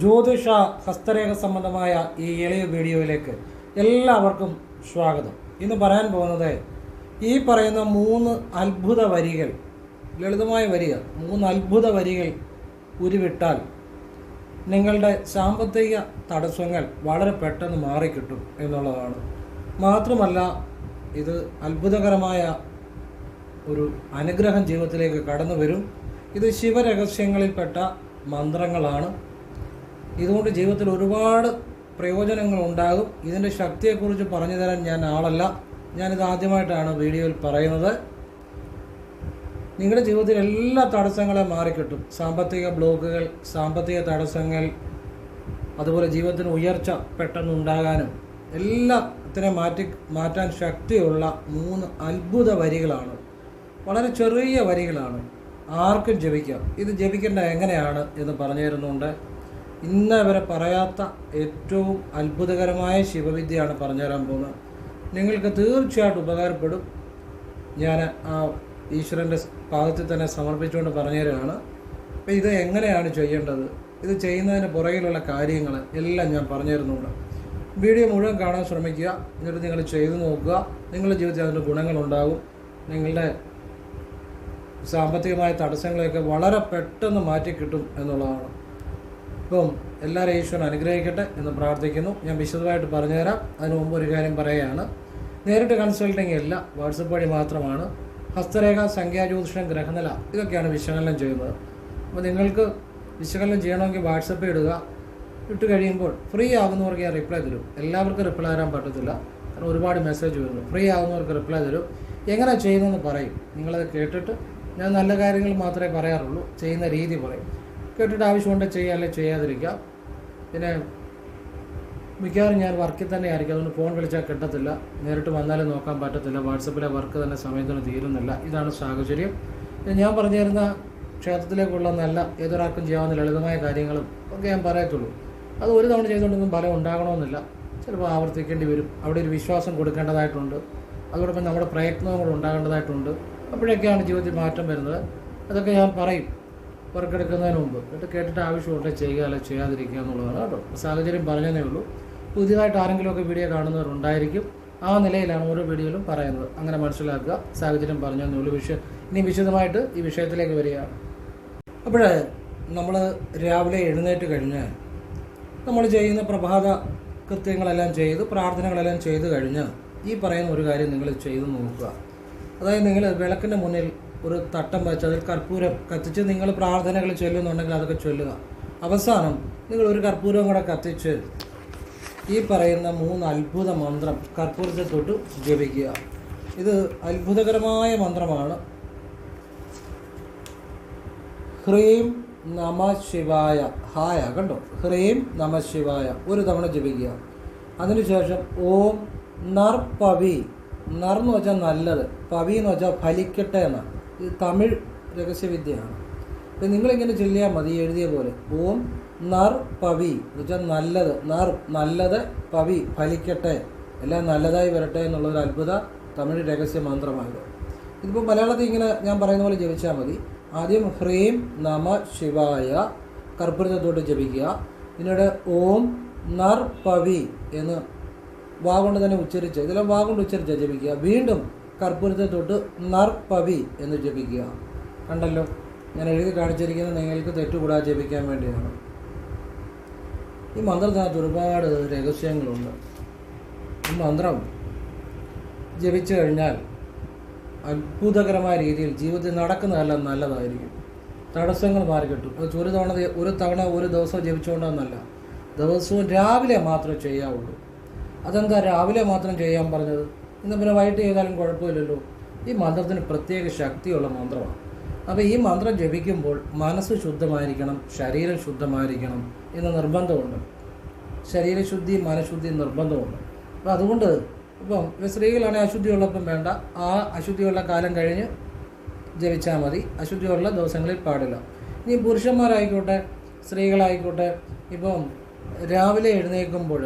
ജ്യോതിഷ ഹസ്തരേഖ സംബന്ധമായ ഈ എളിയ വീഡിയോയിലേക്ക് എല്ലാവർക്കും സ്വാഗതം. ഇന്ന് പറയാൻ പോകുന്നത് ഈ പറയുന്ന മൂന്ന് അത്ഭുത വരികൾ ലളിതമായ വരികൾ മൂന്ന് അത്ഭുത വരികൾ ഉരുവിട്ടാൽ നിങ്ങളുടെ സാമ്പത്തിക തടസ്സങ്ങൾ വളരെ പെട്ടെന്ന് മാറിക്കിട്ടും എന്നുള്ളതാണ്. മാത്രമല്ല ഇത് അത്ഭുതകരമായ ഒരു അനുഗ്രഹം ജീവിതത്തിലേക്ക് കടന്നു വരും ഇത് ശിവരഹസ്യങ്ങളിൽപ്പെട്ട മന്ത്രങ്ങളാണ്. ഇതുകൊണ്ട് ജീവിതത്തിൽ ഒരുപാട് പ്രയോജനങ്ങൾ ഉണ്ടാകും ഇതിന്റെ ശക്തിയെക്കുറിച്ച് പറഞ്ഞു തരാൻ ഞാൻ ആളല്ല. ഞാനിത് ആദ്യമായിട്ടാണ് വീഡിയോയിൽ പറയുന്നത്. നിങ്ങളുടെ ജീവിതത്തിൽ എല്ലാ തടസ്സങ്ങളെ മാറിക്കിട്ടും. സാമ്പത്തിക ബ്ലോക്കുകൾ സാമ്പത്തിക തടസ്സങ്ങൾ അതുപോലെ ജീവിതത്തിന് ഉയർച്ച പെട്ടെന്ന് ഉണ്ടാകാനും എല്ലാത്തിനെ മാറ്റി മാറ്റാൻ ശക്തിയുള്ള മൂന്ന് അത്ഭുത വരികളാണ്. വളരെ ചെറിയ വരികളാണ്. ആർക്കും ജപിക്കാം. ഇത് ജപിക്കേണ്ട എങ്ങനെയാണ് എന്ന് പറഞ്ഞു തരുന്നുണ്ട്. ഇന്ന് വരെ പറയാത്ത ഏറ്റവും അത്ഭുതകരമായ ശിവവിദ്യയാണ് പറഞ്ഞു തരാൻ പോകുന്നത്. നിങ്ങൾക്ക് തീർച്ചയായിട്ടും ഉപകാരപ്പെടും. ഞാൻ ആ ഈശ്വരന്റെ പാദത്തിൽ തന്നെ സമർപ്പിച്ചുകൊണ്ട് പറഞ്ഞു തരികയാണ് അപ്പോൾ ഇത് എങ്ങനെയാണ് ചെയ്യേണ്ടത്? ഇത് ചെയ്യുന്നതിന് പുറകിലുള്ള കാര്യങ്ങൾ എല്ലാം ഞാൻ പറഞ്ഞു തരുന്നുണ്ട് വീഡിയോ മുഴുവൻ കാണാൻ ശ്രമിക്കുക. എന്നിട്ട് നിങ്ങൾ ചെയ്തു നോക്കുക. നിങ്ങളുടെ ജീവിതത്തിൽ അതിന്റെ ഗുണങ്ങളുണ്ടാകും. നിങ്ങളുടെ സാമ്പത്തികമായ തടസ്സങ്ങളെയൊക്കെ വളരെ പെട്ടെന്ന് മാറ്റി കിട്ടും എന്നുള്ളതാണ്. ഇപ്പം എല്ലാവരും ഈശ്വരൻ അനുഗ്രഹിക്കട്ടെ എന്ന് പ്രാർത്ഥിക്കുന്നു. ഞാൻ വിശദമായിട്ട് പറഞ്ഞുതരാം. അതിനു മുമ്പ് ഒരു കാര്യം പറയുകയാണ്. നേരിട്ട് കൺസൾട്ടിങ് ഇല്ല വാട്സപ്പ് വഴി മാത്രമാണ്. ഹസ്തരേഖ സംഖ്യാജ്യോതിഷം ഗ്രഹനില ഇതൊക്കെയാണ് വിശകലനം ചെയ്യുന്നത്. അപ്പോൾ നിങ്ങൾക്ക് വിശകലനം ചെയ്യണമെങ്കിൽ വാട്സപ്പിൽ ഇടുക. ഇട്ട് കഴിയുമ്പോൾ ഫ്രീ ആകുന്നവർക്ക് ഞാൻ റിപ്ലൈ തരും. എല്ലാവർക്കും റിപ്ലൈ തരാൻ പറ്റത്തില്ല. കാരണം ഒരുപാട് മെസ്സേജ് വരുന്നു. ഫ്രീ ആകുന്നവർക്ക് റിപ്ലൈ തരും. എങ്ങനെ ചെയ്യുന്നതെന്ന് പറയും. നിങ്ങളത് കേട്ടിട്ട് ഞാൻ നല്ല കാര്യങ്ങൾ മാത്രമേ പറയാറുള്ളൂ. ചെയ്യുന്ന രീതി പറയും. കേട്ടിട്ട് ആവശ്യമുണ്ടെങ്കിൽ ചെയ്യുക അല്ലെങ്കിൽ ചെയ്യാതിരിക്കുക പിന്നെ മിക്കവാറും ഞാൻ വർക്കിൽ തന്നെ ആയിരിക്കും. അതുകൊണ്ട് ഫോൺ വിളിച്ചാൽ കിട്ടത്തില്ല. നേരിട്ട് വന്നാലും നോക്കാൻ പറ്റത്തില്ല. വാട്സപ്പിലെ വർക്ക് തന്നെ സമയത്തിന് തീരുന്നില്ല. ഇതാണ് സാഹചര്യം. ഞാൻ പറഞ്ഞു തരുന്ന ക്ഷേത്രത്തിലേക്കുള്ള നല്ല ഏതൊരാൾക്കും ചെയ്യാവുന്ന ലളിതമായ കാര്യങ്ങളും ഒക്കെ ഞാൻ പറയത്തുള്ളൂ. അത് ഒരു തവണ ചെയ്തുകൊണ്ടൊന്നും ഫലം ഉണ്ടാകണമെന്നില്ല. ചിലപ്പോൾ ആവർത്തിക്കേണ്ടി വരും. അവിടെ ഒരു വിശ്വാസം കൊടുക്കേണ്ടതായിട്ടുണ്ട്. അതോടൊപ്പം നമ്മുടെ പ്രയത്നവും കൂടെ ഉണ്ടാകേണ്ടതായിട്ടുണ്ട്. അപ്പോഴൊക്കെയാണ് ജീവിതത്തിൽ മാറ്റം വരുന്നത്. അതൊക്കെ ഞാൻ പറയും. പുറക്കെടുക്കുന്നതിന് മുമ്പ്. എന്നിട്ട് കേട്ടിട്ട് ആവശ്യമുണ്ട് ചെയ്യുക അല്ല ചെയ്യാതിരിക്കുക എന്നുള്ളതാണ് കേട്ടോ. സാഹചര്യം പറഞ്ഞതേ ഉള്ളൂ. പുതിയതായിട്ട് ആരെങ്കിലുമൊക്കെ വീഡിയോ കാണുന്നവരുണ്ടായിരിക്കും. ആ നിലയിലാണ് ഓരോ വീഡിയോയിലും പറയുന്നത്. അങ്ങനെ മനസ്സിലാക്കുക. സാഹചര്യം പറഞ്ഞതേ ഉള്ളൂ. വിഷയം ഇനി വിശദമായിട്ട് ഈ വിഷയത്തിലേക്ക് വരിക. അപ്പോൾ നമ്മൾ രാവിലെ എഴുന്നേറ്റ് കഴിഞ്ഞ് നമ്മൾ ചെയ്യുന്ന പ്രഭാത കൃത്യങ്ങളെല്ലാം ചെയ്ത് പ്രാർത്ഥനകളെല്ലാം ചെയ്ത് കഴിഞ്ഞ് ഈ പറയുന്ന ഒരു കാര്യം നിങ്ങൾ ചെയ്ത് നോക്കുക. അതായത് നിങ്ങൾ വിളക്കിന്റെ മുന്നിൽ ഒരു തട്ടം വെച്ച് അതിൽ കർപ്പൂരം കത്തിച്ച് നിങ്ങൾ പ്രാർത്ഥനകൾ ചൊല്ലുന്നുണ്ടെങ്കിൽ അതൊക്കെ ചൊല്ലുക. അവസാനം നിങ്ങൾ ഒരു കർപ്പൂരം കൂടെ കത്തിച്ച് ഈ പറയുന്ന മൂന്ന് അത്ഭുത മന്ത്രം കർപ്പൂരത്തെ തൊട്ട് ജപിക്കുക. ഇത് അത്ഭുതകരമായ മന്ത്രമാണ്. ഹ്രീം നമ ശിവായ. ഹായ കണ്ടോ? ഹ്രീം നമ ശിവായ. ഒരു തവണ ജപിക്കുക. അതിനുശേഷം ഓം നർ പവി നർ എന്ന് വെച്ചാൽ നല്ലത്. പവി എന്ന് വെച്ചാൽ ഫലിക്കട്ടെ എന്നാണ്. ഇത് തമിഴ് രഹസ്യവിദ്യയാണ്. ഇപ്പം നിങ്ങളിങ്ങനെ ചൊല്ലിയാൽ മതി എഴുതിയ പോലെ. ഓം നർ പവി എന്ന് വെച്ചാൽ നല്ലത് നർ നല്ലത് പവി ഫലിക്കട്ടെ എല്ലാം നല്ലതായി വരട്ടെ എന്നുള്ളൊരു അത്ഭുത തമിഴ് രഹസ്യ മന്ത്രമായത് ഇതിപ്പോൾ മലയാളത്തിൽ ഇങ്ങനെ ഞാൻ പറയുന്ന പോലെ ജപിച്ചാൽ മതി. ആദ്യം ഹ്രീം നമ ശിവായ കർപ്പൂരത്തോട്ട് ജപിക്കുക. പിന്നീട് ഓം നർ പവി എന്ന് വാ കൊണ്ട് തന്നെ ഉച്ചരിച്ച് ഇതെല്ലാം വാ കൊണ്ട് ഉച്ചരിച്ച് ജപിക്കുക. വീണ്ടും കർപ്പൂരത്തെ തൊട്ട് നർപ്പവി എന്ന് ജപിക്കുക. കണ്ടല്ലോ? ഞാൻ എഴുതി കാണിച്ചിരിക്കുന്നത് നിങ്ങൾക്ക് തെറ്റുകൂടാതെ ജപിക്കാൻ വേണ്ടിയാണ്. ഈ മന്ത്രത്തിനകത്ത് ഒരുപാട് രഹസ്യങ്ങളുണ്ട്. ഈ മന്ത്രം ജപിച്ചു കഴിഞ്ഞാൽ അത്ഭുതകരമായ രീതിയിൽ ജീവിതത്തിൽ നടക്കുന്നതെല്ലാം നല്ലതായിരിക്കും. തടസ്സങ്ങൾ മാറിക്കിട്ടും. അത് ഒരു തവണ ഒരു തവണ ഒരു ദിവസം ജപിച്ചുകൊണ്ടെന്നല്ല. ദിവസവും രാവിലെ മാത്രമേ ചെയ്യാവുള്ളൂ. അതെന്താ രാവിലെ മാത്രം ചെയ്യാൻ പറഞ്ഞത്? ഇന്ന് പിന്നെ വൈകിട്ട് ചെയ്താലും കുഴപ്പമില്ലല്ലോ. ഈ മന്ത്രത്തിന് പ്രത്യേക ശക്തിയുള്ള മന്ത്രമാണ്. അപ്പോൾ ഈ മന്ത്രം ജപിക്കുമ്പോൾ മനസ്സ് ശുദ്ധമായിരിക്കണം ശരീരം ശുദ്ധമായിരിക്കണം എന്ന നിർബന്ധമുണ്ട്. ശരീരശുദ്ധി മനഃശുദ്ധി നിർബന്ധമുണ്ട്. അപ്പോൾ അതുകൊണ്ട് ഇപ്പം സ്ത്രീകളാണെങ്കിൽ അശുദ്ധിയുള്ളപ്പം വേണ്ട. ആ അശുദ്ധിയുള്ള കാലം കഴിഞ്ഞ് ജപിച്ചാൽ മതി. അശുദ്ധിയുള്ള ദിവസങ്ങളിൽ പാടില്ല. ഇനി പുരുഷന്മാരായിക്കോട്ടെ സ്ത്രീകളായിക്കോട്ടെ ഇപ്പം രാവിലെ എഴുന്നേൽക്കുമ്പോൾ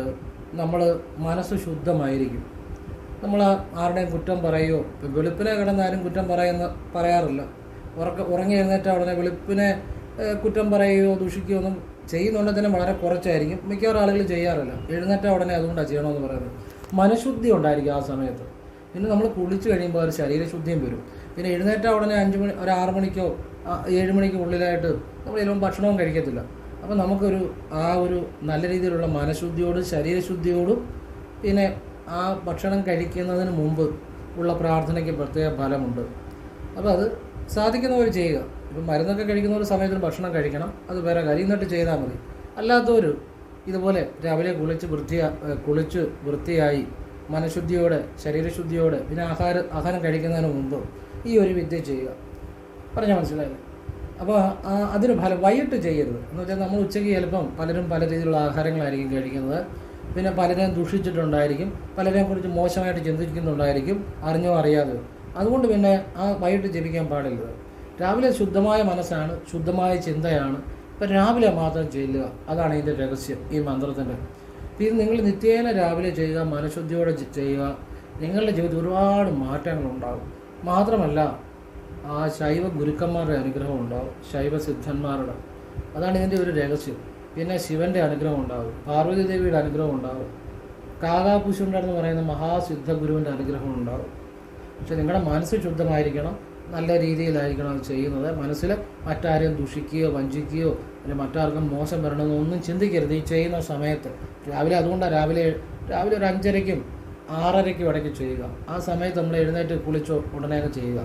നമ്മൾ മനസ്സ് ശുദ്ധമായിരിക്കും. നമ്മൾ ആരുടെയും കുറ്റം പറയുമോ വെളുപ്പിനെ കിടന്നാലും കുറ്റം പറയുന്ന പറയാറില്ല. ഉറക്ക ഉറങ്ങി എഴുന്നേറ്റ ഉടനെ വെളുപ്പിനെ കുറ്റം പറയുകയോ ദൂഷിക്കുകയോ ഒന്നും ചെയ്യുന്നുണ്ടെങ്കിൽ തന്നെ വളരെ കുറച്ചായിരിക്കും. മിക്കവാറും ആളുകൾ ചെയ്യാറില്ല. എഴുന്നേറ്റ ഉടനെ അതുകൊണ്ടാണ് ചെയ്യണമെന്ന് പറയുന്നത്. മനഃശുദ്ധി ഉണ്ടായിരിക്കും ആ സമയത്ത്. പിന്നെ നമ്മൾ കുളിച്ച് കഴിയുമ്പോൾ ഒരു ശരീരശുദ്ധിയും വരും. പിന്നെ എഴുന്നേറ്റ ഉടനെ അഞ്ച് മണി ഒരു ആറ് മണിക്കോ ഏഴ് മണിക്കോ ഉള്ളിലായിട്ട് നമ്മൾ ചിലപ്പോൾ ഭക്ഷണവും കഴിക്കത്തില്ല. അപ്പോൾ നമുക്കൊരു ആ ഒരു നല്ല രീതിയിലുള്ള മനഃശുദ്ധിയോടും ശരീരശുദ്ധിയോടും പിന്നെ ആ ഭക്ഷണം കഴിക്കുന്നതിന് മുമ്പ് ഉള്ള പ്രാർത്ഥനയ്ക്ക് പ്രത്യേക ഫലമുണ്ട്. അപ്പോൾ അത് സാധിക്കുന്നവർ ചെയ്യുക. ഇപ്പം മരുന്നൊക്കെ കഴിക്കുന്ന ഒരു സമയത്തിന് ഭക്ഷണം കഴിക്കണം. അത് വേറെ കാര്യം. എന്നിട്ട് ചെയ്താൽ മതി. അല്ലാത്തവർ ഇതുപോലെ രാവിലെ കുളിച്ച് വൃത്തിയാ കുളിച്ച് വൃത്തിയായി മനഃശുദ്ധിയോടെ ശരീരശുദ്ധിയോടെ പിന്നെ ആഹാര ആഹാരം കഴിക്കുന്നതിന് മുമ്പ് ഈ ഒരു വിദ്യ ചെയ്യുക. പറഞ്ഞാൽ മനസ്സിലായില്ലേ? അപ്പോൾ അതിന് ഫലം വൈകിട്ട് ചെയ്യരുത്. എന്ന് വെച്ചാൽ നമ്മൾ ഉച്ചയ്ക്ക് ചിലപ്പം പലരും പല രീതിയിലുള്ള ആഹാരങ്ങളായിരിക്കും കഴിക്കുന്നത്. പിന്നെ പലരെയും ദുഷിച്ചിട്ടുണ്ടായിരിക്കും പലരെയും കുറിച്ച് മോശമായിട്ട് ചിന്തിക്കുന്നുണ്ടായിരിക്കും അറിഞ്ഞോ അറിയാതെ അതുകൊണ്ട് പിന്നെ ആ വൈകിട്ട് ജപിക്കാൻ പാടില്ല. രാവിലെ ശുദ്ധമായ മനസ്സാണ് ശുദ്ധമായ ചിന്തയാണ്. ഇപ്പം രാവിലെ മാത്രം ചെല്ലുക അതാണ് ഇതിന്റെ രഹസ്യം ഈ മന്ത്രത്തിന്റെ. ഇത് നിങ്ങൾ നിത്യേന രാവിലെ ചെയ്യുക മനഃശുദ്ധിയോടെ ചെയ്യുക. നിങ്ങളുടെ ജീവിതത്തിൽ ഒരുപാട് മാറ്റങ്ങളുണ്ടാകും മാത്രമല്ല ആ ശൈവ ഗുരുക്കന്മാരുടെ അനുഗ്രഹം ഉണ്ടാവും ശൈവ സിദ്ധന്മാരുടെ. അതാണ് ഇതിന്റെ ഒരു രഹസ്യം. പിന്നെ ശിവന്റെ അനുഗ്രഹം ഉണ്ടാവും പാർവതി ദേവിയുടെ അനുഗ്രഹം ഉണ്ടാവും കാകാപുശുണ്ടെന്ന് പറയുന്ന മഹാസിദ്ധ ഗുരുവിന്റെ അനുഗ്രഹം ഉണ്ടാവും. പക്ഷെ നിങ്ങളുടെ മനസ്സ് ശുദ്ധമായിരിക്കണം നല്ല രീതിയിലായിരിക്കണം അത് ചെയ്യുന്നത്. മനസ്സിൽ മറ്റാരെയും ദുഷിക്കുകയോ വഞ്ചിക്കുകയോ അല്ലെങ്കിൽ മറ്റാർക്കും മോശം വരണമെന്നോ ഒന്നും ചിന്തിക്കരുത്. ഈ ചെയ്യുന്ന സമയത്ത് രാവിലെ അതുകൊണ്ടാണ് രാവിലെ രാവിലെ ഒരു അഞ്ചരയ്ക്കും ആറരയ്ക്കും ഇടയ്ക്ക് ചെയ്യുക. ആ സമയത്ത് നമ്മൾ എഴുന്നേറ്റ് കുളിച്ചോ ഉടനെ ചെയ്യുക.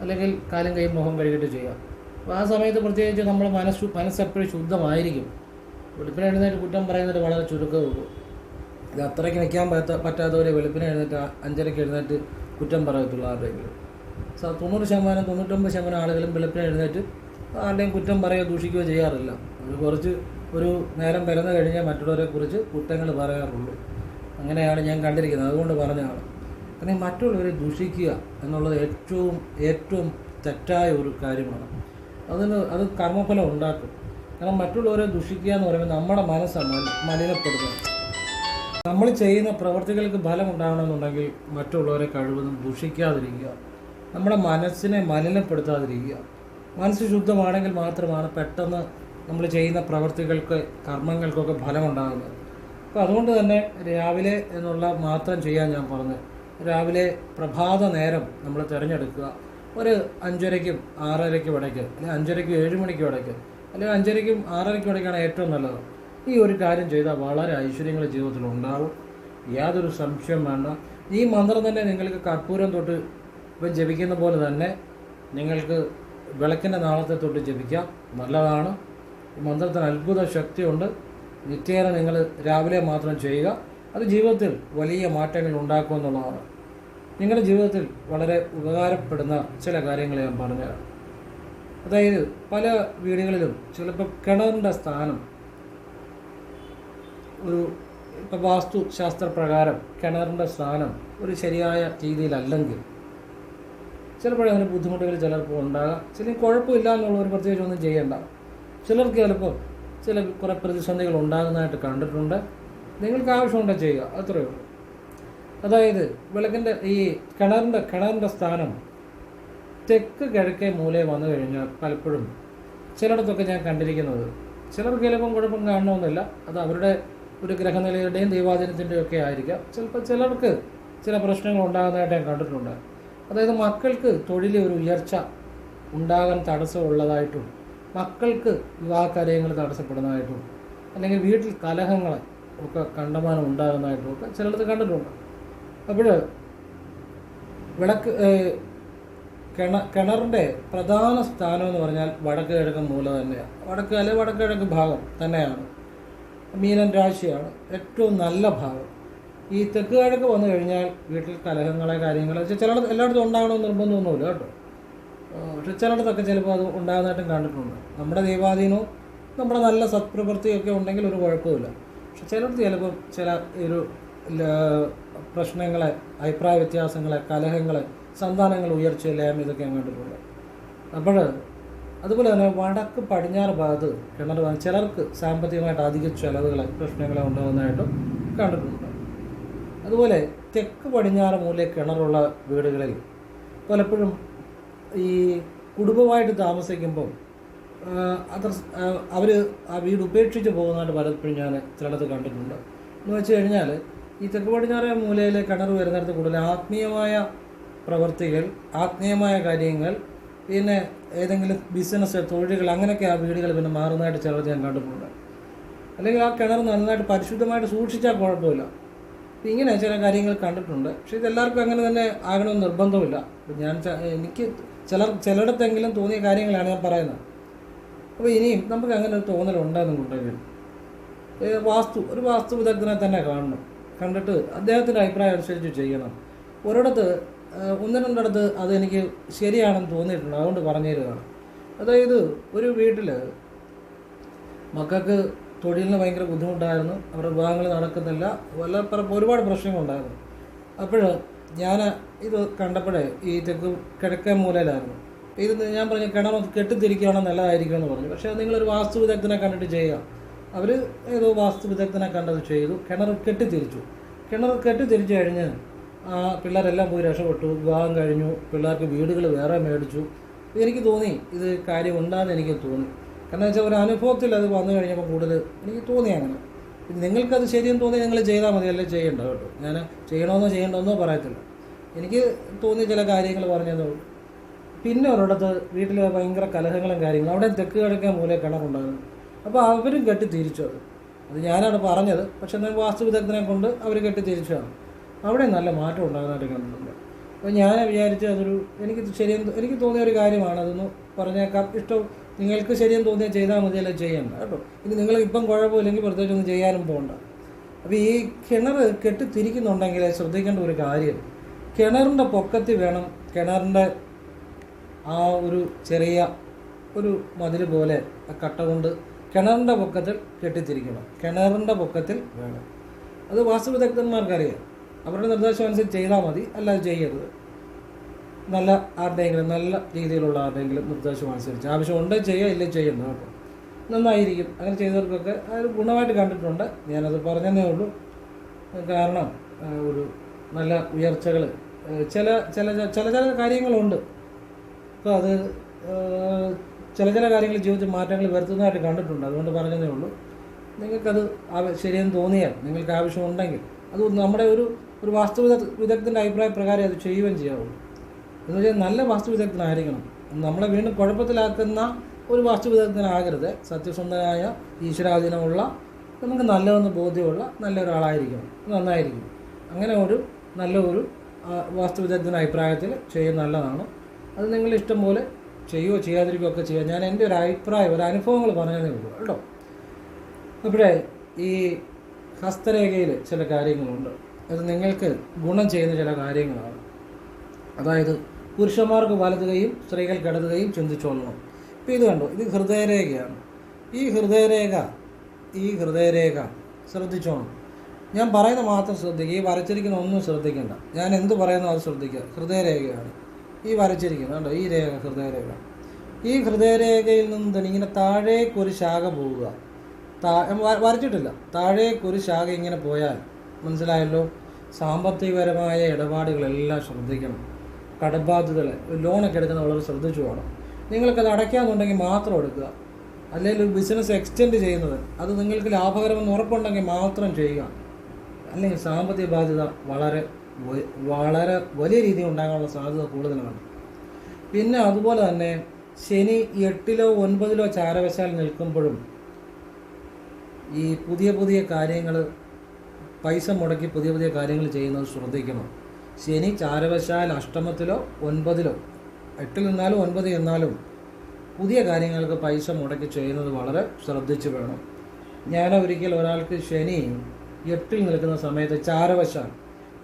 അല്ലെങ്കിൽ കാലും കൈ മുഖം കഴുകിയിട്ട് ചെയ്യുക. അപ്പോൾ ആ സമയത്ത് പ്രത്യേകിച്ച് നമ്മൾ മനസ്സ് മനസ്സെപ്പോഴും ശുദ്ധമായിരിക്കും. വെളുപ്പിനെ എഴുന്നേറ്റ് കുറ്റം പറയുന്നത് വളരെ ചുരുക്കമേ ഉള്ളൂ ഇത് അത്രയ്ക്ക് നിൽക്കാൻ പറ്റാ പറ്റാത്തവരെ വെളുപ്പിനെ എഴുന്നേറ്റ് അഞ്ചരയ്ക്ക് എഴുന്നേറ്റ് കുറ്റം പറയത്തുള്ളൂ ആരുടെയെങ്കിലും. സോ തൊണ്ണൂറ് ശതമാനം തൊണ്ണൂറ്റൊമ്പത് ശതമാനം ആളുകളും വെളുപ്പിനെ എഴുന്നേറ്റ് ആരുടെയും കുറ്റം പറയുകയോ ദൂഷിക്കുകയോ ചെയ്യാറില്ല. അത് കുറച്ച് ഒരു നേരം പിറന്നു കഴിഞ്ഞാൽ മറ്റുള്ളവരെ കുറിച്ച് കുറ്റങ്ങൾ പറയാറുള്ളൂ. അങ്ങനെയാണ് ഞാൻ കണ്ടിരിക്കുന്നത്. അതുകൊണ്ട് പറഞ്ഞതാണ്. അല്ലെങ്കിൽ മറ്റുള്ളവരെ ദൂഷിക്കുക എന്നുള്ളത് ഏറ്റവും ഏറ്റവും തെറ്റായ ഒരു കാര്യമാണ്. അതിന് അത് കർമ്മഫലം ഉണ്ടാക്കും. കാരണം മറ്റുള്ളവരെ ദുഷിക്കുക എന്ന് പറയുമ്പോൾ നമ്മുടെ മനസ്സ് മലി- നമ്മൾ ചെയ്യുന്ന പ്രവർത്തികൾക്ക് ഫലം ഉണ്ടാകണമെന്നുണ്ടെങ്കിൽ മറ്റുള്ളവരെ കഴിവതും ദുഷിക്കാതിരിക്കുക. നമ്മുടെ മനസ്സിനെ മലിനപ്പെടുത്താതിരിക്കുക. മനസ്സ് ശുദ്ധമാണെങ്കിൽ മാത്രമാണ് പെട്ടെന്ന് നമ്മൾ ചെയ്യുന്ന പ്രവൃത്തികൾക്ക് കർമ്മങ്ങൾക്കൊക്കെ ഫലമുണ്ടാകുന്നത്. അപ്പോൾ അതുകൊണ്ട് തന്നെ രാവിലെ എന്നുള്ള മാത്രം ചെയ്യാൻ ഞാൻ പറഞ്ഞു. രാവിലെ പ്രഭാത നേരം നമ്മൾ തിരഞ്ഞെടുക്കുക. ഒരു അഞ്ചരയ്ക്കും ആറരയ്ക്കും ഇടയ്ക്ക് അല്ലെങ്കിൽ അഞ്ചരയ്ക്കും ഏഴ് മണിക്കും ഇടയ്ക്ക് അല്ലെങ്കിൽ അഞ്ചരയ്ക്കും ആറരയ്ക്കും ഇടയ്ക്കാണ് ഏറ്റവും നല്ലത്. ഈ ഒരു കാര്യം ചെയ്താൽ വളരെ ഐശ്വര്യങ്ങൾ ജീവിതത്തിൽ ഉണ്ടാവും. യാതൊരു സംശയം വേണ്ട. ഈ മന്ത്രം തന്നെ നിങ്ങൾക്ക് കർപ്പൂരം തൊട്ട് ഇപ്പം ജപിക്കുന്ന പോലെ തന്നെ നിങ്ങൾക്ക് വിളക്കിന്റെ നാളത്തെ തൊട്ട് ജപിക്കാം. നല്ലതാണ്. ഈ മന്ത്രത്തിന് അത്ഭുത ശക്തിയുണ്ട്. നിത്യേന നിങ്ങൾ രാവിലെ മാത്രം ചെയ്യുക. അത് ജീവിതത്തിൽ വലിയ മാറ്റങ്ങൾ ഉണ്ടാക്കുമെന്നുള്ളതാണ് നിങ്ങളുടെ ജീവിതത്തിൽ വളരെ ഉപകാരപ്പെടുന്ന ചില കാര്യങ്ങൾ ഞാൻ പറഞ്ഞുതരാം. അതായത് പല വീടുകളിലും ചിലപ്പോൾ കിണറിന്റെ സ്ഥാനം ഒരു ഇപ്പം വാസ്തു ശാസ്ത്രപ്രകാരം കിണറിന്റെ സ്ഥാനം ഒരു ശരിയായ രീതിയിലല്ലെങ്കിൽ ചിലപ്പോഴേ അതിന് ബുദ്ധിമുട്ടുകൾ ചിലർക്കും ഉണ്ടാകാം. ചില കുഴപ്പമില്ല എന്നുള്ളവർ പ്രത്യേകിച്ച് ഒന്നും ചെയ്യേണ്ട. ചിലർക്ക് ചിലപ്പോൾ ചില കുറേ പ്രതിസന്ധികൾ ഉണ്ടാകുന്നതായിട്ട് കണ്ടിട്ടുണ്ട്. നിങ്ങൾക്ക് ആവശ്യമുണ്ടോ ചെയ്യുക. അത്രയേ ഉള്ളൂ. അതായത് വിളക്കിന്റെ ഈ കിണറിന്റെ കിണറിന്റെ സ്ഥാനം തെക്ക് കിഴക്കേ മൂലയിൽ വന്നു കഴിഞ്ഞാൽ പലപ്പോഴും ചിലയിടത്തൊക്കെ ഞാൻ കണ്ടിരിക്കുന്നത്. ചിലർക്ക് ചിലപ്പം കുഴപ്പം കാണണമെന്നില്ല. അത് അവരുടെ ഒരു ഗ്രഹനിലയുടെയും ദൈവാധീനത്തിന്റെയും ഒക്കെ ആയിരിക്കാം. ചിലപ്പോൾ ചിലർക്ക് ചില പ്രശ്നങ്ങൾ ഉണ്ടാകുന്നതായിട്ട് ഞാൻ കണ്ടിട്ടുണ്ട്. അതായത് മക്കൾക്ക് തൊഴിലിൽ ഒരു ഉയർച്ച ഉണ്ടാകാൻ തടസ്സമുള്ളതായിട്ടും മക്കൾക്ക് വിവാഹകാര്യങ്ങൾ തടസ്സപ്പെടുന്നതായിട്ടും അല്ലെങ്കിൽ വീട്ടിൽ കലഹങ്ങൾ ഒക്കെ കണ്ടമാനം ഉണ്ടാകുന്നതായിട്ടും ഒക്കെ ചിലടത്ത് കണ്ടിട്ടുണ്ട്. അപ്പോൾ വിളക്ക് കിണ കിണറിന്റെ പ്രധാന സ്ഥാനം എന്ന് പറഞ്ഞാൽ വടക്ക് കിഴക്കൻ മൂല തന്നെയാണ് വടക്ക് അല്ലെ വടക്ക് കിഴക്ക് ഭാഗം തന്നെയാണ്. മീനൻ രാശിയാണ് ഏറ്റവും നല്ല ഭാഗം. ഈ തെക്ക് കിഴക്ക് വന്നു കഴിഞ്ഞാൽ വീട്ടിൽ കലഹങ്ങളെ കാര്യങ്ങളെ ചിലയിടത്ത് എല്ലായിടത്തും ഉണ്ടാകണമെന്ന് നിർബന്ധമൊന്നുമില്ല കേട്ടോ. പക്ഷെ ചിലയിടത്തൊക്കെ ചിലപ്പോൾ അത് ഉണ്ടാകുന്നതായിട്ടും കണ്ടിട്ടുണ്ട്. നമ്മുടെ ദൈവാധീനവും നമ്മുടെ നല്ല സത്പ്രവൃത്തിയൊക്കെ ഉണ്ടെങ്കിൽ ഒരു കുഴപ്പമില്ല പക്ഷെ ചിലയിടത്ത് ചിലപ്പോൾ ചില ഒരു പ്രശ്നങ്ങളെ അഭിപ്രായ വ്യത്യാസങ്ങളെ കലഹങ്ങളെ സന്താനങ്ങൾ ഉയർച്ചയില്ലായ്മ ഇതൊക്കെ ഞാൻ കണ്ടിട്ടുണ്ട് അപ്പോൾ അതുപോലെ തന്നെ വടക്ക് പടിഞ്ഞാറ് ഭാഗത്ത് വാങ്ങി ചിലർക്ക് സാമ്പത്തികമായിട്ട് അധിക ചിലവുകളെ പ്രശ്നങ്ങളെ ഉണ്ടാകുന്നതായിട്ടും കണ്ടിട്ടുണ്ട്. അതുപോലെ തെക്ക് പടിഞ്ഞാറ് മൂലെ കിണറുള്ള വീടുകളിൽ പലപ്പോഴും ഈ കുടുംബമായിട്ട് താമസിക്കുമ്പം അത്ര അവർ ആ വീട് ഉപേക്ഷിച്ച് പോകുന്നതായിട്ട് പലപ്പോഴും ഞാൻ ചിലടത്ത് കണ്ടിട്ടുണ്ട്. എന്ന് വെച്ച് കഴിഞ്ഞാൽ ഈ തെക്ക് പടിഞ്ഞാറ് മൂലയിലെ കിണർ വരുന്നിടത്ത് കൂടുതൽ ആത്മീയമായ പ്രവർത്തികൾ ആത്മീയമായ കാര്യങ്ങൾ പിന്നെ ഏതെങ്കിലും ബിസിനസ് തൊഴിലുകൾ അങ്ങനെയൊക്കെ ആ വീടുകൾ പിന്നെ മാറുന്നതായിട്ട് ചിലർ ഞാൻ കണ്ടിട്ടുണ്ട് അല്ലെങ്കിൽ ആ കിണർ നന്നായിട്ട് പരിശുദ്ധമായിട്ട് സൂക്ഷിച്ചാൽ കുഴപ്പമില്ല. ഇങ്ങനെ ചില കാര്യങ്ങൾ കണ്ടിട്ടുണ്ട്. പക്ഷേ ഇതെല്ലാവർക്കും അങ്ങനെ തന്നെ ആകണമെന്ന് നിർബന്ധമില്ല ഞാൻ എനിക്ക് ചിലർ ചിലയിടത്തെങ്കിലും തോന്നിയ കാര്യങ്ങളാണ് ഞാൻ പറയുന്നത്. അപ്പോൾ ഇനിയും നമുക്ക് അങ്ങനെ ഒരു ഏ, വാസ്തു ഒരു വാസ്തു വിദഗ്ധനെ തന്നെ കാണണം. കണ്ടിട്ട് അദ്ദേഹത്തിന്റെ അഭിപ്രായം അനുസരിച്ച് ചെയ്യണം. ഒരിടത്ത് ഒന്ന് രണ്ടിടത്ത് അതെനിക്ക് ശരിയാണെന്ന് തോന്നിയിട്ടുണ്ട്. അതുകൊണ്ട് പറഞ്ഞു അതായത് ഒരു വീട്ടിൽ മക്കൾക്ക് തൊഴിലിന് ഭയങ്കര ബുദ്ധിമുട്ടായിരുന്നു. അവരുടെ വിവാഹങ്ങൾ നടക്കുന്നില്ല. വല്ല ഒരുപാട് പ്രശ്നങ്ങളുണ്ടായിരുന്നു. അപ്പോൾ ഞാൻ ഇത് കണ്ടപ്പോഴേ ഈ തെക്ക് കിഴക്കേ മൂലയിലായിരുന്നു. ഇത് ഞാൻ പറഞ്ഞു കിണർ നല്ലതായിരിക്കും എന്ന് പറഞ്ഞു. പക്ഷേ അത് നിങ്ങളൊരു വാസ്തു വിദഗ്ധനെ കണ്ടിട്ട് ചെയ്യുക അവർ ഏതോ വാസ്തു വിദഗ്ധനെ കണ്ടത് ചെയ്തു. കിണർ കെട്ടിത്തിരിച്ചു. കിണർ കെട്ടിത്തിരിച്ചു കഴിഞ്ഞ് ആ പിള്ളേരെല്ലാം പോയി രക്ഷപ്പെട്ടു വിവാഹം കഴിഞ്ഞു പിള്ളേർക്ക് വീടുകൾ വേറെ മേടിച്ചു. എനിക്ക് തോന്നി ഇത് കാര്യം ഉണ്ടാകുന്ന എനിക്ക് തോന്നി. കാരണം വെച്ചാൽ ഒരു അനുഭവത്തിൽ അത് വന്നു കഴിഞ്ഞപ്പോൾ കൂടുതൽ എനിക്ക് തോന്നി അങ്ങനെ. നിങ്ങൾക്കത് ശരിയെന്ന് തോന്നി നിങ്ങൾ ചെയ്താൽ മതി അല്ലേ ചെയ്യണ്ട കേട്ടോ. ഞാൻ ചെയ്യണമെന്നോ ചെയ്യണമെന്നോ പറയത്തില്ല. എനിക്ക് തോന്നിയ ചില കാര്യങ്ങൾ പറഞ്ഞതേ ഉള്ളൂ. പിന്നെ ഒരിടത്ത് വീട്ടിൽ ഭയങ്കര കലഹങ്ങളും കാര്യങ്ങളും അവിടെ തെക്ക് കിഴക്കേ മൂലേ കിണറുണ്ടായിരുന്നു. അപ്പോൾ അവരും കെട്ടി തിരിച്ചു അത്. അത് ഞാനാണ് പറഞ്ഞത്. പക്ഷെ എന്നാൽ വാസ്തു വിദഗ്ധനെ കൊണ്ട് അവർ കെട്ടി തിരിച്ചതാണ് അവിടെ നല്ല മാറ്റം ഉണ്ടാകുന്നതായിട്ട് കണ്ടിട്ടുണ്ട്. അപ്പോൾ ഞാൻ വിചാരിച്ച് അതൊരു എനിക്ക് ശരിയെന്ന് എനിക്ക് തോന്നിയ ഒരു കാര്യമാണ്. അതൊന്ന് പറഞ്ഞേക്കാം. ഇഷ്ടം നിങ്ങൾക്ക് ശരിയെന്ന് തോന്നിയാൽ ചെയ്താൽ മതിയല്ലേ ചെയ്യണ്ട. കേട്ടോ? ഇനി നിങ്ങൾ ഇപ്പം കുഴപ്പമില്ലെങ്കിൽ പ്രത്യേകിച്ച് ഒന്നും ചെയ്യാനും പോകണ്ട അപ്പോൾ ഈ കിണർ കെട്ടി തിരിക്കുന്നുണ്ടെങ്കിൽ ശ്രദ്ധിക്കേണ്ട ഒരു കാര്യം. കിണറിന്റെ പൊക്കത്തിൽ വേണം കിണറിന്റെ ആ ഒരു ചെറിയ ഒരു മതിൽ പോലെ കട്ട കൊണ്ട് കിണറിന്റെ പൊക്കത്തിൽ കെട്ടിത്തിരിക്കണം. കിണറിന്റെ പൊക്കത്തിൽ വേണം. അത് വാസ്തുവിദഗ്ധന്മാർക്കറിയാം. അവരുടെ നിർദ്ദേശം അനുസരിച്ച് ചെയ്താൽ മതി. അല്ലാതെ ചെയ്യരുത്. നല്ല ആരുടെയെങ്കിലും നല്ല രീതിയിലുള്ള ആരുടെയെങ്കിലും നിർദ്ദേശം അനുസരിച്ച്. ആവശ്യമുണ്ട് ചെയ്യുക ഇല്ലേ ചെയ്യുന്നു കേട്ടോ നന്നായിരിക്കും. അങ്ങനെ ചെയ്തവർക്കൊക്കെ അത് ഗുണമായിട്ട് കണ്ടിട്ടുണ്ട്. ഞാനത് പറഞ്ഞതേ ഉള്ളൂ. കാരണം ഒരു നല്ല ഉയർച്ചകൾ ചില ചില ചില ചില കാര്യങ്ങളുണ്ട്. അപ്പോൾ അത് ചില ചില കാര്യങ്ങൾ ജീവിതത്തിൽ മാറ്റങ്ങൾ വരുത്തുന്നതായിട്ട് കണ്ടിട്ടുണ്ട്. അതുകൊണ്ട് പറഞ്ഞതേ ഉള്ളൂ. നിങ്ങൾക്കത് ശരിയെന്ന് തോന്നിയാൽ നിങ്ങൾക്ക് ആവശ്യമുണ്ടെങ്കിൽ അത് നമ്മുടെ ഒരു ഒരു വാസ്തു വിദഗ് വിദഗ്ധന്റെ അഭിപ്രായ പ്രകാരം അത് ചെയ്യുകയും ചെയ്യാവുള്ളൂ. എന്ന് വെച്ചാൽ നല്ല വാസ്തു വിദഗ്ധനായിരിക്കണം. നമ്മളെ വീണ്ടും കുഴപ്പത്തിലാക്കുന്ന ഒരു വാസ്തു വിദഗ്ധനാകരുത്. സത്യസന്ധനായ ഈശ്വരാധീനമുള്ള നമുക്ക് നല്ലതെന്ന് ബോധ്യമുള്ള നല്ലൊരാളായിരിക്കണം. നന്നായിരിക്കും അങ്ങനെ ഒരു നല്ല ഒരു വാസ്തുവിദഗ്ധന്റെ അഭിപ്രായത്തിൽ ചെയ്യുന്ന നല്ലതാണ്. അത് നിങ്ങൾ ഇഷ്ടം പോലെ ചെയ്യുകയോ ചെയ്യാതിരിക്കുകയോ ഒക്കെ ചെയ്യുക ഞാൻ എന്റെ ഒരു അഭിപ്രായം ഒരു അനുഭവങ്ങൾ പറഞ്ഞതേ ഉള്ളൂ. കേട്ടോ. അപ്പോഴേ ഈ ഹസ്തരേഖയിൽ ചില കാര്യങ്ങളുണ്ട്. അത് നിങ്ങൾക്ക് ഗുണം ചെയ്യുന്ന ചില കാര്യങ്ങളാണ്. അതായത് പുരുഷന്മാർക്ക് വലതുകയും സ്ത്രീകൾക്ക് ഇടതുകയും ചിന്തിച്ചോളണം ഇപ്പോൾ ഇത് കണ്ടു? ഇത് ഹൃദയരേഖയാണ്. ഈ ഹൃദയരേഖ ഈ ഹൃദയരേഖ ശ്രദ്ധിച്ചോണം ഞാൻ പറയുന്ന മാത്രം ശ്രദ്ധിക്കുക. ഈ വരച്ചിരിക്കുന്ന ഒന്നും ശ്രദ്ധിക്കേണ്ട. ഞാൻ എന്ത് പറയുന്നു അത് ശ്രദ്ധിക്കുക. ഹൃദയരേഖയാണ്. ഈ വരച്ചിരിക്കുന്നത് കണ്ടോ? ഈ രേഖ ഹൃദയരേഖ. ഈ ഹൃദയരേഖയിൽ നിന്ന് ഇങ്ങനെ താഴേക്ക് ഒരു ശാഖ പോവുക. താ വരച്ചിട്ടില്ല. താഴേക്ക് ഒരു ശാഖ ഇങ്ങനെ പോയാൽ മനസ്സിലായല്ലോ? സാമ്പത്തികപരമായ ഇടപാടുകളെല്ലാം ശ്രദ്ധിക്കണം. കടബാധ്യതകൾ ലോണൊക്കെ എടുക്കുന്ന വളരെ ശ്രദ്ധിച്ചു പോകണം നിങ്ങൾക്കത് അടയ്ക്കാമെന്നുണ്ടെങ്കിൽ മാത്രം എടുക്കുക. അല്ലെങ്കിൽ ഒരു ബിസിനസ് എക്സ്റ്റെൻഡ് ചെയ്യുന്നത് അത് നിങ്ങൾക്ക് ലാഭകരമെന്ന് ഉറപ്പുണ്ടെങ്കിൽ മാത്രം ചെയ്യുക. അല്ലെങ്കിൽ സാമ്പത്തിക ബാധ്യത വളരെ വളരെ വലിയ രീതിയിൽ ഉണ്ടാകാനുള്ള സാധ്യത കൂടുതലാണ്. പിന്നെ അതുപോലെ തന്നെ ശനി എട്ടിലോ ഒൻപതിലോ ചാരവശാൽ നിൽക്കുമ്പോഴും ഈ പുതിയ പുതിയ കാര്യങ്ങൾ പൈസ മുടക്കി പുതിയ പുതിയ കാര്യങ്ങൾ ചെയ്യുന്നത് ശ്രദ്ധിക്കണം. ശനി ചാരവശാൽ അഷ്ടമത്തിലോ ഒൻപതിലോ എട്ടിൽ നിന്നാലും ഒൻപത് എന്നാലും പുതിയ കാര്യങ്ങൾക്ക് പൈസ മുടക്കി ചെയ്യുന്നത് വളരെ ശ്രദ്ധിച്ചു വേണം. ഞാൻ ഒരിക്കൽ ഒരാൾക്ക് ശനി എട്ടിൽ നിൽക്കുന്ന സമയത്ത് ചാരവശാൽ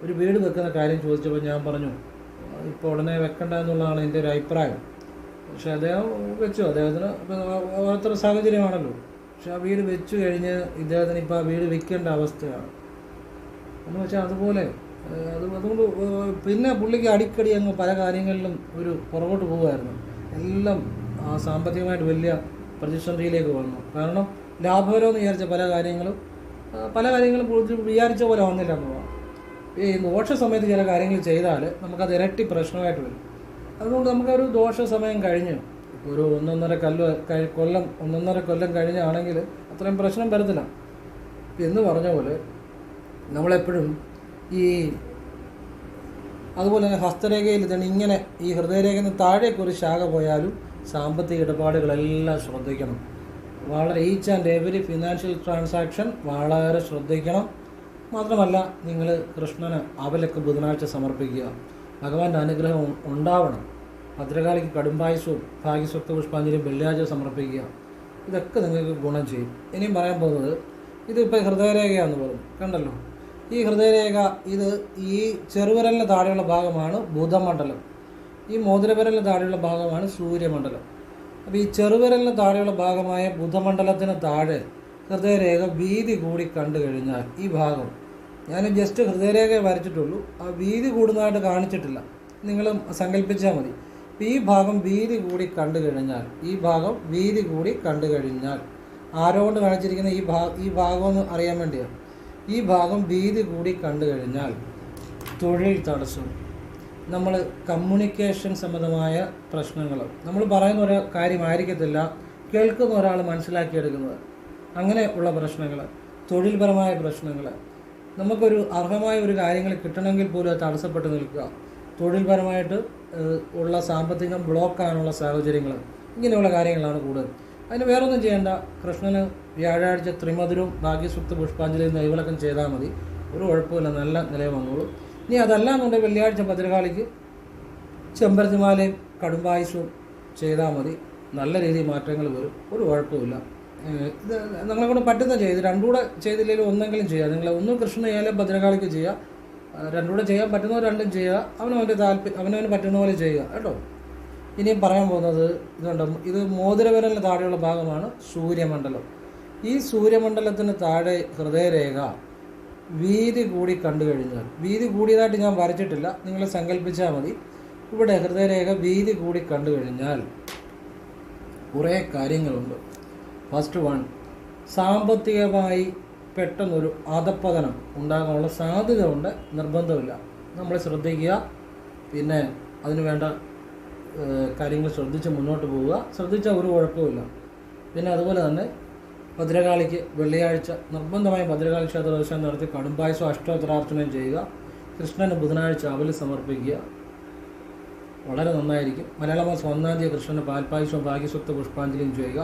ഒരു വീട് വെക്കുന്ന കാര്യം ചോദിച്ചപ്പോൾ ഞാൻ പറഞ്ഞു ഇപ്പോൾ ഉടനെ വെക്കണ്ട എന്നുള്ളതാണ് എന്റെ ഒരു അഭിപ്രായം. പക്ഷേ അദ്ദേഹം വെച്ചു. അദ്ദേഹത്തിന് ഓരോരുത്തരുടെ സാഹചര്യമാണല്ലോ. പക്ഷെ ആ വീട് വെച്ചു കഴിഞ്ഞ് ഇദ്ദേഹത്തിന് ഇപ്പോൾ ആ വീട് വിൽക്കേണ്ട അവസ്ഥയാണ്. എന്ന് വെച്ചാൽ അതുപോലെ അത് അതുകൊണ്ട് പിന്നെ പുള്ളിക്ക് അടിക്കടി അങ്ങ് പല കാര്യങ്ങളിലും ഒരു പുറകോട്ട് പോകുമായിരുന്നു എല്ലാം ആ സാമ്പത്തികമായിട്ട് വലിയ പ്രതിസന്ധിയിലേക്ക് വന്നു. കാരണം ലാഭകരമെന്ന് വിചാരിച്ച പല കാര്യങ്ങളും പല കാര്യങ്ങളും വിചാരിച്ച പോലെ വന്നില്ല എന്നുള്ളതാണ് ഈ ദോഷ സമയത്ത് ചില കാര്യങ്ങൾ ചെയ്താൽ നമുക്കത് ഇരട്ടി പ്രശ്നമായിട്ട് വരും. അതുകൊണ്ട് നമുക്കൊരു ദോഷ സമയം കഴിഞ്ഞ് ഒരു ഒന്നൊന്നര കല്ല് കൊല്ലം ഒന്നൊന്നര കൊല്ലം കഴിഞ്ഞാണെങ്കിൽ അത്രയും പ്രശ്നം വരത്തില്ല. എന്ന് പറഞ്ഞ പോലെ നമ്മളെപ്പോഴും ഈ അതുപോലെ തന്നെ ഹസ്തരേഖയിൽ തന്നെ ഇങ്ങനെ ഈ ഹൃദയരേഖയിൽ താഴേക്ക് ഒരു ശാഖ പോയാലും സാമ്പത്തിക ഇടപാടുകളെല്ലാം ശ്രദ്ധിക്കണം. വളരെ each and every financial transaction വളരെ ശ്രദ്ധിക്കണം. മാത്രമല്ല നിങ്ങൾ കൃഷ്ണന് അവലൊക്കെ ബുധനാഴ്ച സമർപ്പിക്കുക. ഭഗവാന്റെ അനുഗ്രഹം ഉണ്ടാവണം. ഭദ്രകാളിക്ക് കടുംബായുസവും ഭാഗ്യസ്വക്ത പുഷ്പാഞ്ജലിയും വെള്ളിയാഴ്ച സമർപ്പിക്കുക. ഇതൊക്കെ നിങ്ങൾക്ക് ഗുണം ചെയ്യും. ഇനിയും പറയാൻ പോകുന്നത് ഇതിപ്പോൾ ഹൃദയരേഖയാണെന്ന് പറഞ്ഞു. കണ്ടല്ലോ? ഈ ഹൃദയരേഖ ഇത് ഈ ചെറുവിരലിന് താഴെയുള്ള ഭാഗമാണ് ബുധമണ്ഡലം ഈ മോതിരവിരലിന് താഴെയുള്ള ഭാഗമാണ് സൂര്യമണ്ഡലം. അപ്പോൾ ഈ ചെറുവിരലിന് താഴെയുള്ള ഭാഗമായ ബുധമണ്ഡലത്തിന് താഴെ ഹൃദയരേഖ വീതി കൂടി കണ്ടു കഴിഞ്ഞാൽ ഈ ഭാഗം. ഞാൻ ജസ്റ്റ് ഹൃദയരേഖ വരച്ചിട്ടുള്ളൂ. ആ വീതി കൂടുന്നതായിട്ട് കാണിച്ചിട്ടില്ല. നിങ്ങൾ സങ്കല്പിച്ചാൽ മതി. ഈ ഭാഗം വീതി കൂടി കണ്ടു കഴിഞ്ഞാൽ ഈ ഭാഗം വീതി കൂടി കണ്ടു കഴിഞ്ഞാൽ ആരോ കൊണ്ട് കാണിച്ചിരിക്കുന്ന ഈ ഭാഗം ഈ ഭാഗം എന്ന് അറിയാൻ വേണ്ടിയാണ് ഈ ഭാഗം വീതി കൂടി കണ്ടു കഴിഞ്ഞാൽ തൊഴിൽ തടസ്സം. നമ്മൾ കമ്മ്യൂണിക്കേഷൻ സംബന്ധമായ പ്രശ്നങ്ങൾ. നമ്മൾ പറയുന്ന ഒരു കാര്യമായിരിക്കത്തില്ല കേൾക്കുന്ന ഒരാൾ മനസ്സിലാക്കിയെടുക്കുന്നത്. അങ്ങനെ ഉള്ള പ്രശ്നങ്ങൾ തൊഴിൽപരമായ പ്രശ്നങ്ങൾ. നമുക്കൊരു അർഹമായ ഒരു കാര്യങ്ങൾ കിട്ടണമെങ്കിൽ പോലും അത് തടസ്സപ്പെട്ട് നിൽക്കുക. തൊഴിൽപരമായിട്ട് ഉള്ള സാമ്പത്തികം ബ്ലോക്കാനുള്ള സാഹചര്യങ്ങൾ. ഇങ്ങനെയുള്ള കാര്യങ്ങളാണ് കൂടുതൽ. അതിന് വേറൊന്നും ചെയ്യേണ്ട. കൃഷ്ണന് വ്യാഴാഴ്ച ത്രിമധുരവും ഭാഗ്യസുക്ത പുഷ്പാഞ്ജലിയും നൈവിളക്കം ചെയ്താൽ മതി. ഒരു കുഴപ്പമില്ല നല്ല നിലയിൽ വന്നോളൂ. ഇനി അതല്ല എന്നുണ്ടെങ്കിൽ വെള്ളിയാഴ്ച ഭദ്രകാളിക്ക് ചെമ്പരത്തിമാലയും കടുംബായുസവും ചെയ്താൽ മതി. നല്ല രീതിയിൽ മാറ്റങ്ങൾ വരും. ഒരു കുഴപ്പമില്ല ഇത് നിങ്ങളെ കൊണ്ട് പറ്റുന്ന ചെയ്ത് രണ്ടുകൂടെ ചെയ്തില്ലെങ്കിൽ ഒന്നെങ്കിലും ചെയ്യുക നിങ്ങൾ ഒന്നും കൃഷ്ണ ചെയ്യാലും ഭദ്രകാളിക്ക് ചെയ്യുക രണ്ടുകൂടെ ചെയ്യാൻ പറ്റുന്നവർ രണ്ടും ചെയ്യുക. അവനവന്റെ താല്പര്യം അവനവന് പറ്റുന്ന പോലെ ചെയ്യുക. കേട്ടോ? ഇനിയും പറയാൻ പോകുന്നത് ഇതുണ്ട്? ഇത് മോതിരവിരലിന് താഴെയുള്ള ഭാഗമാണ് സൂര്യമണ്ഡലം. ഈ സൂര്യമണ്ഡലത്തിന് താഴെ ഹൃദയരേഖ വീതി കൂടി കണ്ടു കഴിഞ്ഞാൽ വീതി കൂടിയതായിട്ട് ഞാൻ വരച്ചിട്ടില്ല നിങ്ങൾ സങ്കല്പിച്ചാൽ മതി. ഇവിടെ ഹൃദയരേഖ വീതി കൂടി കണ്ടു കഴിഞ്ഞാൽ കുറേ കാര്യങ്ങളുണ്ട്. ഫസ്റ്റ് വൺ സാമ്പത്തികമായി പെട്ടെന്നൊരു അധപ്പതനം ഉണ്ടാകാനുള്ള സാധ്യത ഉണ്ട് നിർബന്ധമില്ല. നമ്മൾ ശ്രദ്ധിക്കുക. പിന്നെ അതിന് വേണ്ട കാര്യങ്ങൾ ശ്രദ്ധിച്ച് മുന്നോട്ട് പോവുക. ശ്രദ്ധിച്ചാൽ ഒരു കുഴപ്പമില്ല പിന്നെ അതുപോലെ തന്നെ ഭദ്രകാളിക്ക് വെള്ളിയാഴ്ച നിർബന്ധമായും ഭദ്രകാളി ക്ഷേത്ര ദർശനം നടത്തി കടുംബായസം അഷ്ടോത്തരാർച്ചനയും ചെയ്യുക. കൃഷ്ണന് ബുധനാഴ്ച അവൽ സമർപ്പിക്കുക. വളരെ നന്നായിരിക്കും. മലയാള മാസം ഒന്നാം തീയതി കൃഷ്ണന് പാൽപായസവും ഭാഗ്യസ്വത്ത് പുഷ്പാഞ്ജലിയും ചെയ്യുക.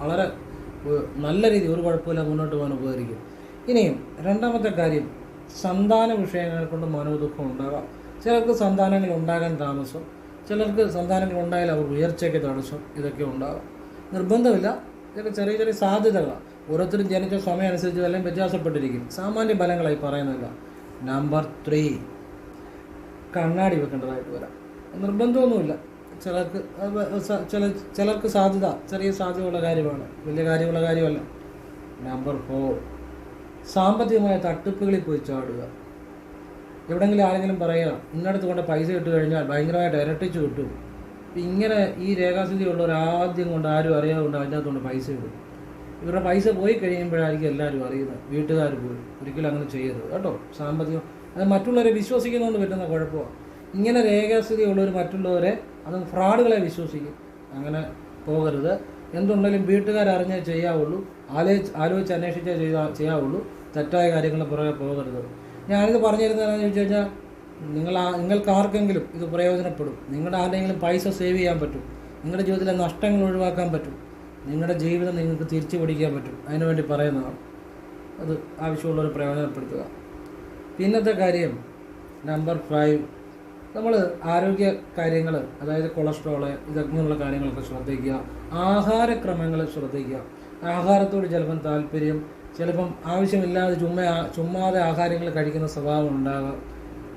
വളരെ നല്ല രീതി ഒരു കുഴപ്പമില്ല മുന്നോട്ട് പോകാൻ ഉപകരിക്കും. ഇനിയും രണ്ടാമത്തെ കാര്യം സന്താന വിഷയങ്ങൾ കൊണ്ട് മനോദുഃഖം ഉണ്ടാകാം. ചിലർക്ക് സന്താനങ്ങൾ ഉണ്ടാകാൻ താമസം ചിലർക്ക് സന്താനങ്ങൾ ഉണ്ടായാൽ അവർ ഉയർച്ചയ്ക്ക് തടസ്സം ഇതൊക്കെ ഉണ്ടാകാം നിർബന്ധമില്ല. ഇതൊക്കെ ചെറിയ ചെറിയ സാധ്യതകളാണ് ഓരോരുത്തരും ജനിച്ച സമയം അനുസരിച്ച് എല്ലാം വ്യത്യാസപ്പെട്ടിരിക്കും. സാമാന്യ ഫലങ്ങളായി പറയുന്നില്ല നമ്പർ ത്രീ കണ്ണാടി വെക്കേണ്ടതായിട്ട് വരാം. നിർബന്ധമൊന്നുമില്ല. ചിലർക്ക് ചില ചിലർക്ക് സാധ്യത ചെറിയ സാധ്യതയുള്ള കാര്യമാണ്. വലിയ കാര്യമുള്ള കാര്യമല്ല. നമ്പർ ഫോർ സാമ്പത്തികമായ തട്ടിപ്പുകളിൽ പോയി ചാടുക. എവിടെങ്കിലും ആരെങ്കിലും പറയുക ഇന്നടത്ത് കൊണ്ട് പൈസ ഇട്ട് കഴിഞ്ഞാൽ ഭയങ്കരമായിട്ട് ഇരട്ടിച്ച് കിട്ടും. ഇങ്ങനെ ഈ രേഖാസ്ഥിതി ഉള്ളവർ ആദ്യം കൊണ്ട് ആരും അറിയാതെ കൊണ്ട് അതിന്റെ അകത്തുകൊണ്ട് പൈസ ഇടും. ഇവരുടെ പൈസ പോയി കഴിയുമ്പോഴായിരിക്കും എല്ലാവരും അറിയുന്നത്. വീട്ടുകാർ പോലും ഒരിക്കലും അങ്ങനെ ചെയ്യരുത്. കേട്ടോ? സാമ്പത്തികം. അത് മറ്റുള്ളവരെ വിശ്വസിക്കുന്നതുകൊണ്ട് പറ്റുന്ന കുഴപ്പമാണ് ഇങ്ങനെ രേഖാസ്ഥിതി ഉള്ളവർ മറ്റുള്ളവരെ അത് ഫ്രോഡുകളെ വിശ്വസിക്കും. അങ്ങനെ പോകരുത്. എന്തുണ്ടെങ്കിലും വീട്ടുകാർ അറിഞ്ഞേ ചെയ്യാവുള്ളൂ. ആലോചിച്ച് ആലോചിച്ച് അന്വേഷിച്ചേ ചെയ്യാവുള്ളൂ. തെറ്റായ കാര്യങ്ങൾ പുറകെ പോകരുത്. ഞാനിത് പറഞ്ഞിരുന്നതെന്ന് ചോദിച്ചു കഴിഞ്ഞാൽ നിങ്ങൾ നിങ്ങൾക്ക് ആർക്കെങ്കിലും ഇത് പ്രയോജനപ്പെടും. നിങ്ങളുടെ ആരുടെയെങ്കിലും പൈസ സേവ് ചെയ്യാൻ പറ്റും. നിങ്ങളുടെ ജീവിതത്തിലെ നഷ്ടങ്ങൾ ഒഴിവാക്കാൻ പറ്റും. നിങ്ങളുടെ ജീവിതം നിങ്ങൾക്ക് തിരിച്ചു പിടിക്കാൻ പറ്റും അതിനുവേണ്ടി പറയുന്നതാണ്. അത് ആവശ്യമുള്ളവർ പ്രയോജനപ്പെടുത്തുക. പിന്നത്തെ കാര്യം നമ്പർ ഫൈവ് നമ്മൾ ആരോഗ്യ കാര്യങ്ങൾ അതായത് കൊളസ്ട്രോൾ ഇതങ്ങനെയുള്ള കാര്യങ്ങളൊക്കെ ശ്രദ്ധിക്കുക. ആഹാരക്രമങ്ങൾ ശ്രദ്ധിക്കുക. ആഹാരത്തോട് ചിലപ്പം താല്പര്യം ചിലപ്പം ആവശ്യമില്ലാതെ ചുമ്മാ ചുമ്മാതെ ആഹാരങ്ങൾ കഴിക്കുന്ന സ്വഭാവം ഉണ്ടാകാം.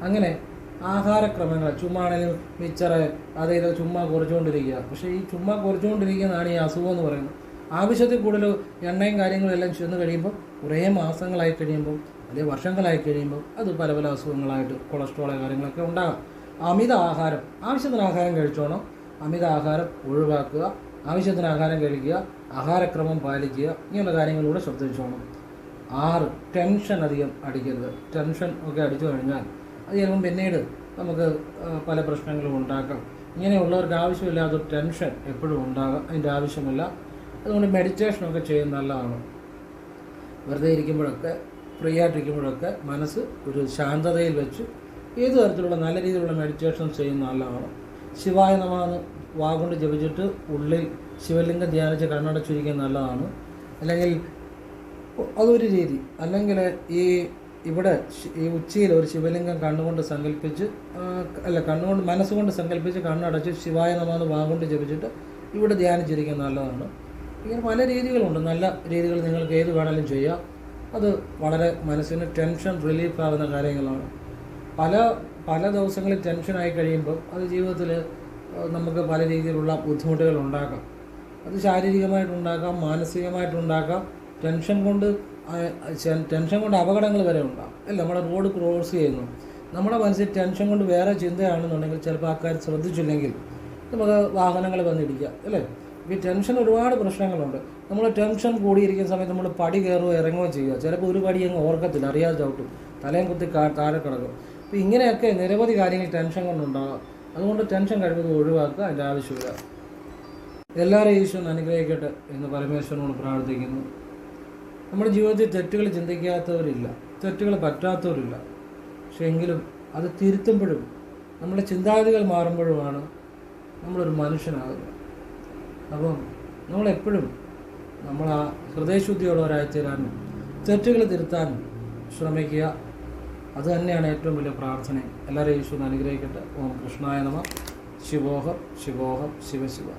അങ്ങനെ ആഹാരക്രമങ്ങൾ ചുമ്മാ ആണെങ്കിലും മിച്ചറ് അത് ഇത് ചുമ്മാ കുറച്ചുകൊണ്ടിരിക്കുക. പക്ഷേ ഈ ചുമ്മാ കുറച്ചുകൊണ്ടിരിക്കുന്നതാണ് ഈ അസുഖം എന്ന് പറയുന്നത്. ആവശ്യത്തിൽ കൂടുതൽ എണ്ണയും കാര്യങ്ങളും എല്ലാം ചെന്ന് കഴിയുമ്പോൾ കുറേ മാസങ്ങളായി കഴിയുമ്പോൾ അല്ലെങ്കിൽ വർഷങ്ങളായി കഴിയുമ്പോൾ അത് പല പല അസുഖങ്ങളായിട്ട് കൊളസ്ട്രോൾ കാര്യങ്ങളൊക്കെ ഉണ്ടാകാം. അമിത ആഹാരം ആവശ്യത്തിന് ആഹാരം കഴിച്ചോണം. അമിത ആഹാരം ഒഴിവാക്കുക ആവശ്യത്തിന് ആഹാരം കഴിക്കുക ആഹാരക്രമം പാലിക്കുക ഇങ്ങനെയുള്ള കാര്യങ്ങളിലൂടെ ശ്രദ്ധിച്ചോണം ആറ് ടെൻഷൻ അധികം അടിക്കരുത്. ടെൻഷൻ ഒക്കെ അടിച്ചു കഴിഞ്ഞാൽ അത് ചിലപ്പം പിന്നീട് നമുക്ക് പല പ്രശ്നങ്ങളും ഉണ്ടാക്കാം. ഇങ്ങനെയുള്ളവർക്ക് ആവശ്യമില്ലാത്ത ടെൻഷൻ എപ്പോഴും ഉണ്ടാകാം. അതിന്റെ ആവശ്യമില്ല. അതുകൊണ്ട് മെഡിറ്റേഷനൊക്കെ ചെയ്യുന്നത് നല്ലതാണ്. വെറുതെ ഇരിക്കുമ്പോഴൊക്കെ ഫ്രീ ആയിട്ടിരിക്കുമ്പോഴൊക്കെ മനസ്സ് ഒരു ശാന്തതയിൽ വെച്ച് ഏത് തരത്തിലുള്ള നല്ല രീതിയിലുള്ള മെഡിറ്റേഷൻ ചെയ്യുന്ന നല്ലതാണ്. ശിവായ നമാന്ന് വാഗുണ്ട് ജപിച്ചിട്ട് ഉള്ളിൽ ശിവലിംഗം ധ്യാനിച്ച് കണ്ണടച്ചിരിക്കുക നല്ലതാണ്. അല്ലെങ്കിൽ അതൊരു രീതി. അല്ലെങ്കിൽ ഈ ഇവിടെ ഈ ഉച്ചയിൽ ഒരു ശിവലിംഗം കണ്ണുകൊണ്ട് സങ്കല്പിച്ച് അല്ല കണ്ണുകൊണ്ട് മനസ്സുകൊണ്ട് സങ്കല്പിച്ച് കണ്ണടച്ച് ശിവായ നമാന്ന് വാഗുണ്ട് ജപിച്ചിട്ട് ഇവിടെ ധ്യാനിച്ചിരിക്കുക നല്ലതാണ്. ഇങ്ങനെ പല രീതികളുണ്ട്. നല്ല രീതികൾ നിങ്ങൾക്ക് ഏത് വേണമെങ്കിലും ചെയ്യാം. അത് വളരെ മനസ്സിന് ടെൻഷൻ റിലീഫ് ആകുന്ന കാര്യങ്ങളാണ്. പല പല ദിവസങ്ങളിൽ ടെൻഷനായി കഴിയുമ്പോൾ അത് ജീവിതത്തിൽ നമുക്ക് പല രീതിയിലുള്ള ബുദ്ധിമുട്ടുകൾ ഉണ്ടാക്കാം. അത് ശാരീരികമായിട്ടുണ്ടാക്കാം മാനസികമായിട്ടുണ്ടാക്കാം ടെൻഷൻ കൊണ്ട് ടെൻഷൻ കൊണ്ട് അപകടങ്ങൾ വരെ ഉണ്ടാകും അല്ല? നമ്മുടെ റോഡ് ക്രോസ് ചെയ്യുന്നു. നമ്മുടെ മനസ്സിൽ ടെൻഷൻ കൊണ്ട് വേറെ ചിന്തയാണെന്നുണ്ടെങ്കിൽ ചിലപ്പോൾ ആ കാര്യം ശ്രദ്ധിച്ചില്ലെങ്കിൽ നമുക്ക് വാഹനങ്ങൾ വന്നിരിക്കാം അല്ലേ? ഈ ടെൻഷൻ ഒരുപാട് പ്രശ്നങ്ങളുണ്ട്. നമ്മൾ ടെൻഷൻ കൂടിയിരിക്കുന്ന സമയത്ത് നമ്മൾ പടി കയറുകയോ ഇറങ്ങുകയോ ചെയ്യുക. ചിലപ്പോൾ ഒരു പടി അങ്ങ് ഓർക്കത്തില്ല. അറിയാതെ ചവിട്ടും. തലയും കുത്തി താഴെ കിടക്കും. അപ്പോൾ ഇങ്ങനെയൊക്കെ നിരവധി കാര്യങ്ങൾ ടെൻഷൻ കൊണ്ടുണ്ടാകാം അതുകൊണ്ട് ടെൻഷൻ കഴിവതും ഒഴിവാക്കുക അതിന്റെ ആവശ്യമില്ല എല്ലാവരെയും ഈശ്വരൻ അനുഗ്രഹിക്കട്ടെ എന്ന് പരമേശ്വരനോട് പ്രാർത്ഥിക്കുന്നു. നമ്മുടെ ജീവിതത്തിൽ തെറ്റുകൾ ചിന്തിക്കാത്തവരില്ല. തെറ്റുകൾ പറ്റാത്തവരില്ല. പക്ഷേ എങ്കിലും അത് തിരുത്തുമ്പോഴും നമ്മുടെ ചിന്താഗതികൾ മാറുമ്പോഴുമാണ് നമ്മളൊരു മനുഷ്യനാകുന്നത്. അപ്പം നമ്മളെപ്പോഴും നമ്മൾ ആ ഹൃദയശുദ്ധിയുള്ളവരായി തീരാനും തെറ്റുകൾ തിരുത്താനും ശ്രമിക്കുക. അത് തന്നെയാണ് ഏറ്റവും വലിയ പ്രാർത്ഥന. എല്ലാവരെയും ഈശ്വരൻ അനുഗ്രഹിക്കട്ടെ. ഓം കൃഷ്ണായ നമ. ശിവോഹം ശിവോഹം ശിവശിവ